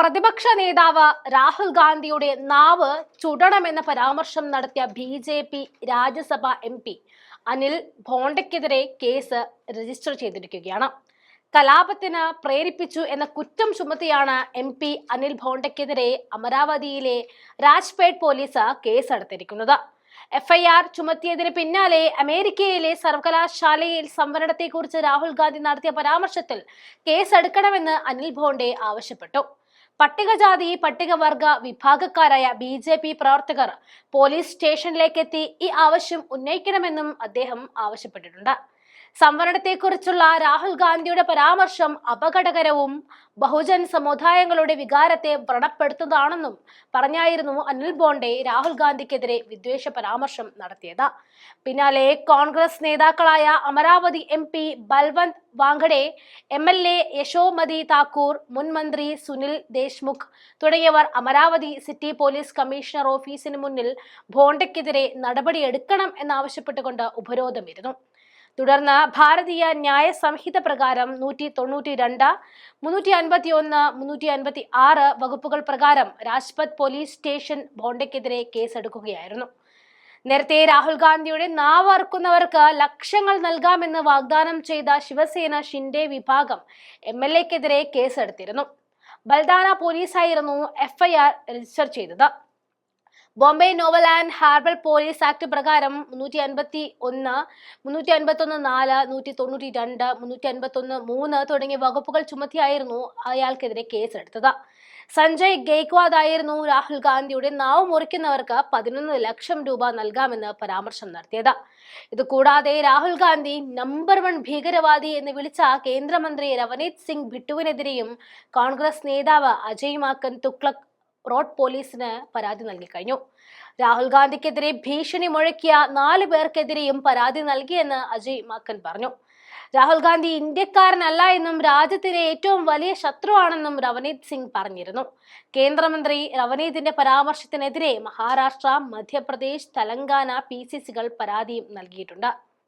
പ്രതിപക്ഷ നേതാവ് രാഹുൽ ഗാന്ധിയുടെ നാവ് ചുടണമെന്ന പരാമർശം നടത്തിയ B J P Rajya Sabha M P Anil ഭോണ്ടയ്ക്കെതിരെ case register ചെയ്തിരിക്കുകയാണ്. കലാപത്തിന് പ്രേരിപ്പിച്ചു എന്ന കുറ്റം ചുമത്തിയാണ് എം പി അനിൽ ഭോണ്ടയ്ക്കെതിരെ അമരാവതിയിലെ രാജ്പേട്ട് പോലീസ് കേസെടുത്തിരിക്കുന്നത്. എഫ്ഐആർ ചുമത്തിയതിന് പിന്നാലെ അമേരിക്കയിലെ സർവകലാശാലയിൽ സംവരണത്തെക്കുറിച്ച് രാഹുൽ ഗാന്ധി നടത്തിയ പരാമർശത്തിൽ കേസെടുക്കണമെന്ന് അനിൽ ഭോണ്ടെ ആവശ്യപ്പെട്ടു. പട്ടികജാതി പട്ടികവർഗ വിഭാഗക്കാരായ ബി ജെ പി പ്രവർത്തകർ പോലീസ് സ്റ്റേഷനിലേക്കെത്തി ഈ ആവശ്യം ഉന്നയിക്കണമെന്നും അദ്ദേഹം ആവശ്യപ്പെട്ടിട്ടുണ്ട്. സംവരണത്തെക്കുറിച്ചുള്ള രാഹുൽ ഗാന്ധിയുടെ പരാമർശം അപകടകരവും ബഹുജൻ സമുദായങ്ങളുടെ വികാരത്തെ വ്രണപ്പെടുത്തുന്നതാണെന്നും പറഞ്ഞായിരുന്നു അനിൽ ബോണ്ടെ രാഹുൽ ഗാന്ധിക്കെതിരെ വിദ്വേഷ പരാമർശം നടത്തിയത്. പിന്നാലെ കോൺഗ്രസ് നേതാക്കളായ Amravati M P Balwant Wankhede M L A Yashomati Thakur മുൻ മന്ത്രി സുനിൽ ദേശ്മുഖ് തുടങ്ങിയവർ അമരാവതി സിറ്റി പോലീസ് കമ്മീഷണർ ഓഫീസിന് മുന്നിൽ ബോണ്ടയ്ക്കെതിരെ നടപടിയെടുക്കണം എന്നാവശ്യപ്പെട്ടുകൊണ്ട് ഉപരോധമിരുന്നു. തുടർന്ന് ഭാരതീയ ന്യായ സംഹിത പ്രകാരം നൂറ്റി തൊണ്ണൂറ്റി രണ്ട് മുന്നൂറ്റി അൻപത്തി ഒന്ന് മുന്നൂറ്റി അൻപത്തി ആറ് വകുപ്പുകൾ പ്രകാരം രാജ്പത് പോലീസ് സ്റ്റേഷൻ ബോണ്ടയ്ക്കെതിരെ കേസെടുക്കുകയായിരുന്നു. നേരത്തെ രാഹുൽ ഗാന്ധിയുടെ നാവറുക്കുന്നവർക്ക് ലക്ഷങ്ങൾ നൽകാമെന്ന് വാഗ്ദാനം ചെയ്ത ശിവസേന ഷിൻഡെ വിഭാഗം എം എൽ എക്കെതിരെ കേസെടുത്തിരുന്നു. ബൽദാന പോലീസായിരുന്നു എഫ്ഐആർ രജിസ്റ്റർ ചെയ്തത്. Bombay novel and harbour police act പ്രകാരം മുന്നൂറ്റി അൻപത്തി ഒന്ന് മുന്നൂറ്റി അൻപത്തി ഒന്ന് നാല് നൂറ്റി തൊണ്ണൂറ്റി രണ്ട് മുന്നൂറ്റി അൻപത്തി ഒന്ന് മൂന്ന് തുടങ്ങിയ വകുപ്പുകൾ ചുമത്തിയായിരുന്നു അയാൾക്കെതിരെ കേസെടുത്തത്. സഞ്ജയ് ഗെയ്ക്വാദ് ആയിരുന്നു രാഹുൽ ഗാന്ധിയുടെ നാവ് മുറിക്കുന്നവർക്ക് പതിനൊന്ന് ലക്ഷം രൂപ നൽകാമെന്ന് പരാമർശം നടത്തിയത്. ഇതുകൂടാതെ രാഹുൽ ഗാന്ധി നമ്പർ വൺ ഭീകരവാദി എന്ന് വിളിച്ച കേന്ദ്രമന്ത്രി രവനീത് സിംഗ് ഭിട്ടുവിനെതിരെയും കോൺഗ്രസ് നേതാവ് അജയ് മാക്കൻ തുക്ലക് റോഡ് പോലീസിന് പരാതി നൽകി കഴിഞ്ഞു. രാഹുൽ ഗാന്ധിക്കെതിരെ ഭീഷണി മുഴക്കിയ നാല് പേർക്കെതിരെയും പരാതി നൽകിയെന്ന് അജയ് മാക്കൻ പറഞ്ഞു. രാഹുൽ ഗാന്ധി ഇന്ത്യക്കാരനല്ല എന്നും രാജ്യത്തിലെ ഏറ്റവും വലിയ ശത്രുവാണെന്നും രവനീത് സിംഗ് പറഞ്ഞിരുന്നു. കേന്ദ്രമന്ത്രി രവനീതിന്റെ പരാമർശത്തിനെതിരെ മഹാരാഷ്ട്ര മധ്യപ്രദേശ് തെലങ്കാന പി സി സികൾ പരാതിയും നൽകിയിട്ടുണ്ട്.